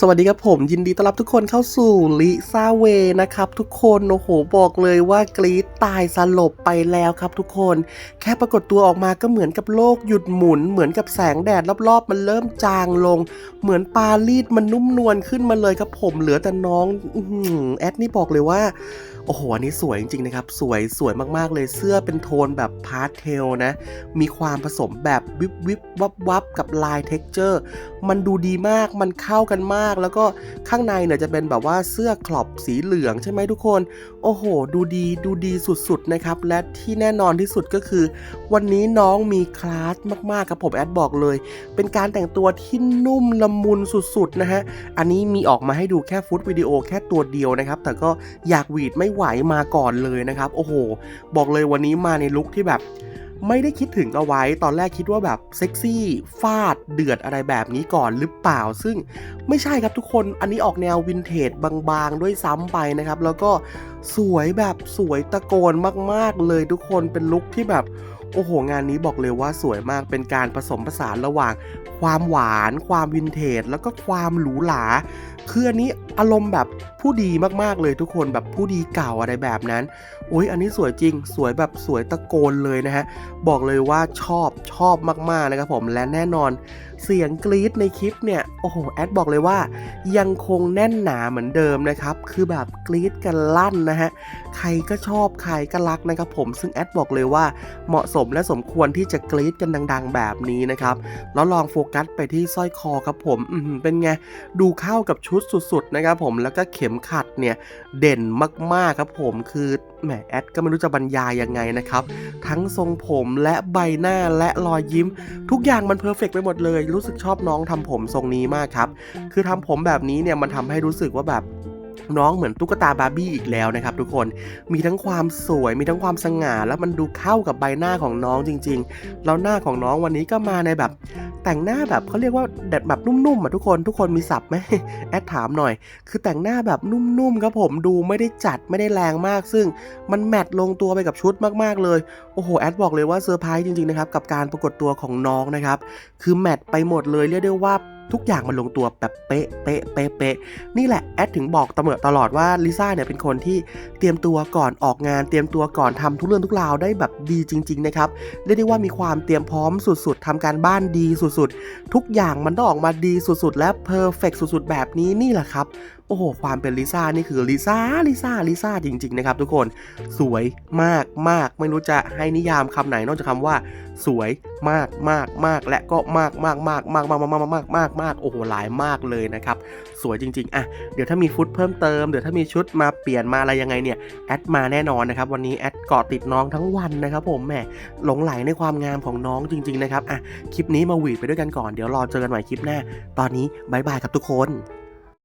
สวัสดีครับผมยินดีต้อนรับทุกคนเข้าสู่ลิซ่าเวนะครับ ทุกคนโอ้โหบอกเลยว่ากรีดตายสลบไปแล้วครับทุกคน แค่ปรากฏตัวออกมาก็เหมือนกับโลกหยุดหมุน เหมือนกับแสงแดดรอบๆ มันเริ่มจางลง เหมือนปารีสมันนุ่มนวลขึ้นมาเลยครับผมเหลือแต่น้องอื้อหือแอดนี่บอกเลยว่า โอ้โหอันนี้สวยจริงๆนะครับ สวยสวยมากๆเลยเสื้อเป็นโทนแบบพาสเทลนะ มีความผสมแบบวิบวิบวับวับกับลายเท็กเจอร์มันดูดีมากมันเข้ากันมาก แล้วก็ข้างในเนี่ยจะเป็นแบบว่าเสื้อคลอบสีเหลืองใช่ไหมทุกคน โอ้โห ดูดีดูดีสุดๆนะครับ และที่แน่นอนที่สุดก็คือ วันนี้น้องมีคลาสมากๆครับผมแอดบอกเลย เป็นการแต่งตัวที่นุ่มละมุนสุดๆนะฮะอันนี้มีออกมาให้ดูแค่ฟุตวิดีโอแค่ตัวเดียวนะครับ แต่ก็อยากหวีดไม่ไหวมาก่อนเลยนะครับ โอ้โห บอกเลยวันนี้มาในลุคที่แบบไม่ได้คิดถึงเอาไว้ ตอนแรกคิดว่าแบบเซ็กซี่ ฟาด เดือดอะไรแบบนี้ก่อนหรือเปล่า ซึ่งไม่ใช่ครับทุกคน อันนี้ออกแนววินเทจบางๆ ด้วยซ้ำไปนะครับ แล้วก็สวยแบบสวยตะโกนมากๆเลยทุกคน เป็นลุคที่แบบ โอ้โห งานนี้บอกเลยว่าสวยมากเป็นการผสมผสานระหว่าง ความหวาน ความวินเทจ แล้วก็ความหรูหราคืออันนี้อารมณ์แบบผู้ดีมากๆเลยทุกคนแบบผู้ดีเก่าอะไรแบบนั้น โอ้ยอันนี้สวยจริง สวยแบบสวยตะโกนเลยนะฮะ บอกเลยว่าชอบชอบมากๆนะครับผมและแน่นอนเสียงกรี๊ดในคลิปเนี่ย โอ้โห แอดบอกเลยว่า ยังคงแน่นหนาเหมือนเดิมนะครับ คือแบบกรี๊ดกันลั่นนะฮะ ใครก็ชอบใครก็รักนะครับผม ซึ่งแอดบอกเลยว่าเหมาะสมและสมควรที่จะกรี๊ดกันดัง ๆ แบบนี้นะครับ แล้วลองโฟกัสไปที่สร้อยคอครับผม อืเป็นไง ดูเข้ากับชุดสุดๆนะครับผม แล้วก็เข็มขัดเนี่ยเด่นมากๆครับผม คือแหมแอดก็ไม่รู้จะบรรยายยังไงนะครับ ทั้งทรงผมและใบหน้าและรอยยิ้ม ทุกอย่างมันเพอร์เฟกไปหมดเลยรู้สึกชอบน้องทำผมทรงนี้มากครับ คือทำผมแบบนี้เนี่ยมันทำให้รู้สึกว่าแบบ น้องเหมือนตุ๊กตาบาร์บี้อีกแล้วนะครับทุกคนมีทั้งความสวยมีทั้งความสง่า แล้วมันดูเข้ากับใบหน้าของน้องจริง ๆ แล้วหน้าของน้องวันนี้ก็มาในแบบ แต่งหน้าแบบเขาเรียกว่าแดดแบบนุ่มๆอะทุกคนทุกคนมีศัพท์ไหมแอดถามหน่อย คือแต่งหน้าแบบนุ่มๆครับผมดูไม่ได้จัดไม่ได้แรงมาก ซึ่งมันแมทลงตัวไปกับชุดมากๆเลยโอ้โหแอดบอกเลยว่าเซอร์ไพรส์จริงๆนะครับกับการปรากฏตัวของน้องนะครับคือแมทไปหมดเลยเรียกได้ว่า ทุกอย่างมันลงตัวแบบเป๊ะเป๊ะเป๊ะเป๊ะนี่แหละแอดถึงบอกตำรวจตลอดว่าลิซ่าเนี่ยเป็นคนที่เตรียมตัวก่อนออกงาน เตรียมตัวก่อนทำทุกเรื่องทุกราวได้แบบดีจริง ๆ นะครับเรียกได้ว่ามีความเตรียมพร้อมสุด ๆทำการบ้านดีสุดๆ ทุกอย่างมันต้องออกมาดีสุดๆ และเพอร์เฟกสุดๆ แบบนี้นี่แหละครับโอ้โห ความเป็นลิซ่านี่คือลิซ่าลิซ่าลิซ่าจริง ๆ นะครับทุกคน สวยมากมากไม่รู้จะให้นิยามคำไหนนอกจากคำว่า สวยมากมากมากและก็มากมากมากมากมากมากมากมากมากมากโอ้โหหลายมากเลยนะครับ สวยจริง ๆ อะ เดี๋ยวถ้ามีฟุตเพิ่มเติม เดี๋ยวถ้ามีชุดมาเปลี่ยนมาอะไรยังไงเนี่ยแอดมาแน่นอนนะครับ วันนี้แอดเกาะติดน้องทั้งวันนะครับผมแหมหลงไหลในความงามของน้องจริง ๆ นะครับ อะ คลิปนี้มาหวีดไปด้วยกันก่อน เดี๋ยวรอเจอกันใหม่คลิปหน้า ตอนนี้บายบายครับทุกคน